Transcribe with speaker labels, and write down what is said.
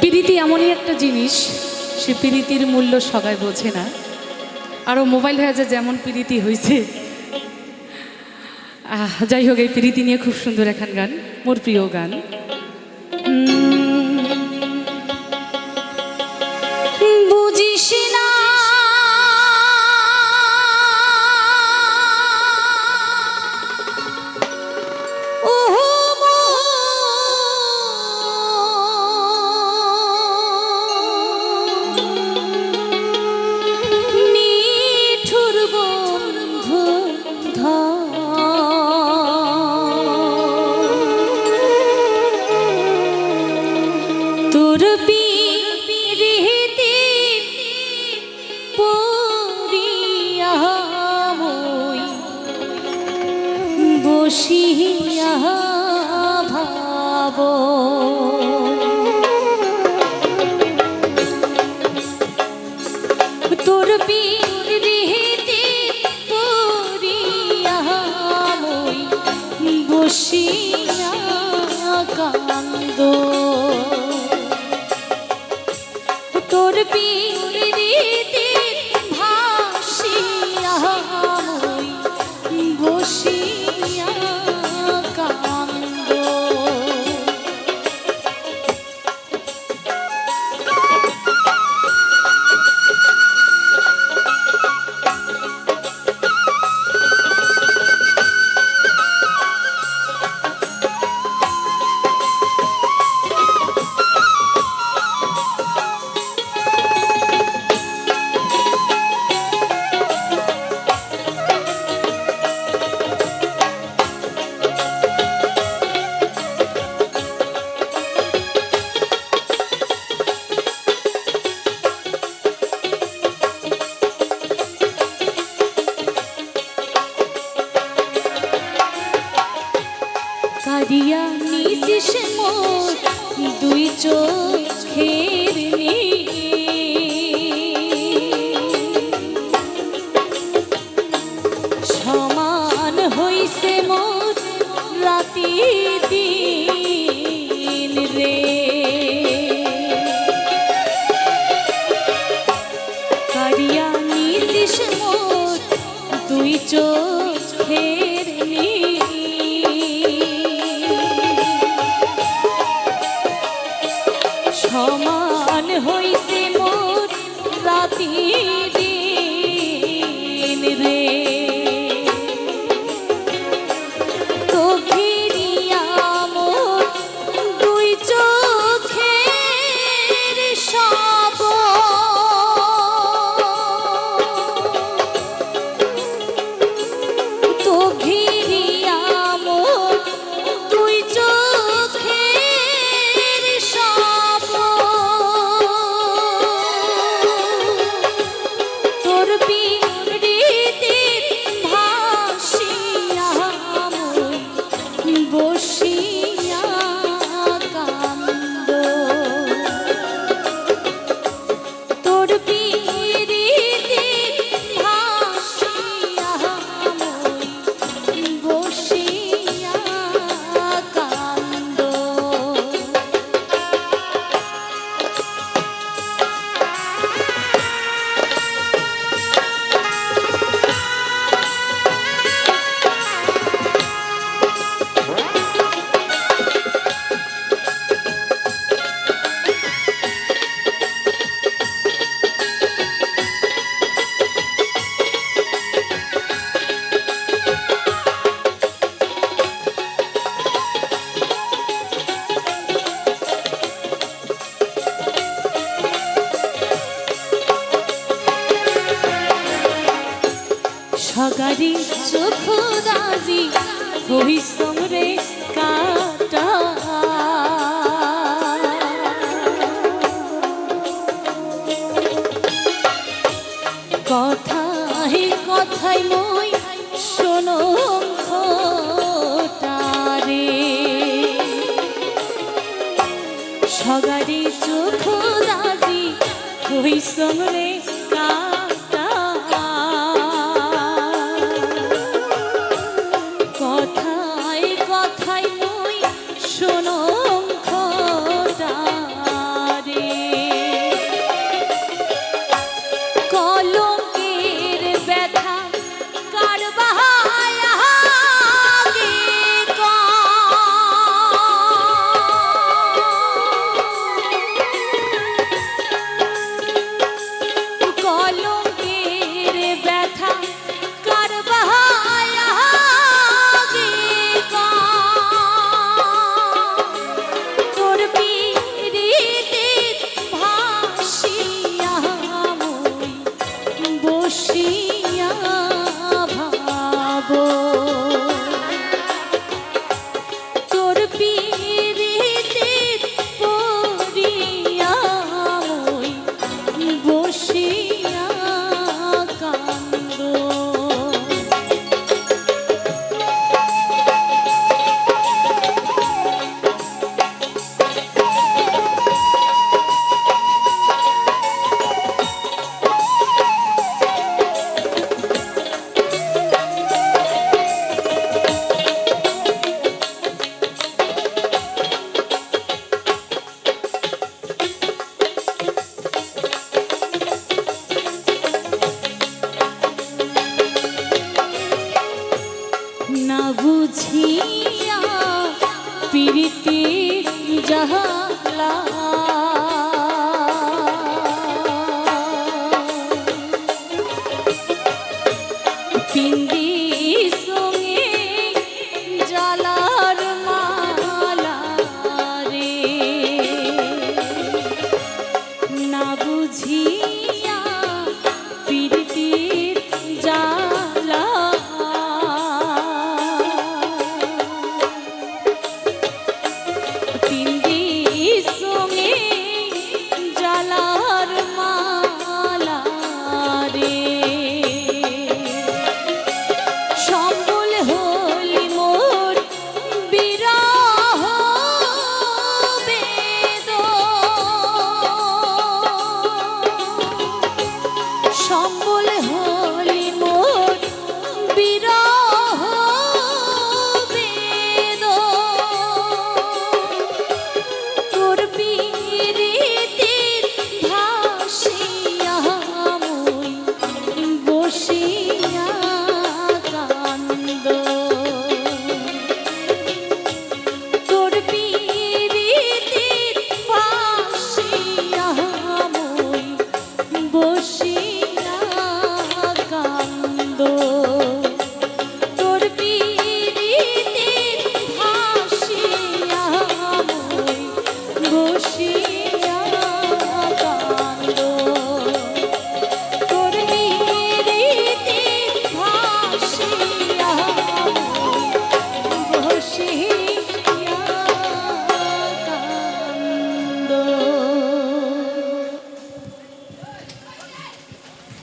Speaker 1: প্রীতি এমনই একটা জিনিস, সে প্রীতির মূল্য সবাই বোঝে না। আরও মোবাইল হয়ে যায় যেমন প্রীতি হয়েছে যাই হোক, এই প্রীতি নিয়ে খুব সুন্দর এখন গান, মোর প্রিয় গান। ভাব তোর পিরিতি কারিয়া নিশিস মোর দুই চোখের সমান হইছে মোর রাতি দিন রে। কারিয়া নিশিস মোর দুই চোখের সগারি চোখ দাজি হইসম রে কাটা। কথায় কথায় মই শোনো রে সগারি চোখ দাজি হইসম রে sono প্রীতি জাহালা পিন্দি সঙ্গে জালার মালা রে। না বুঝি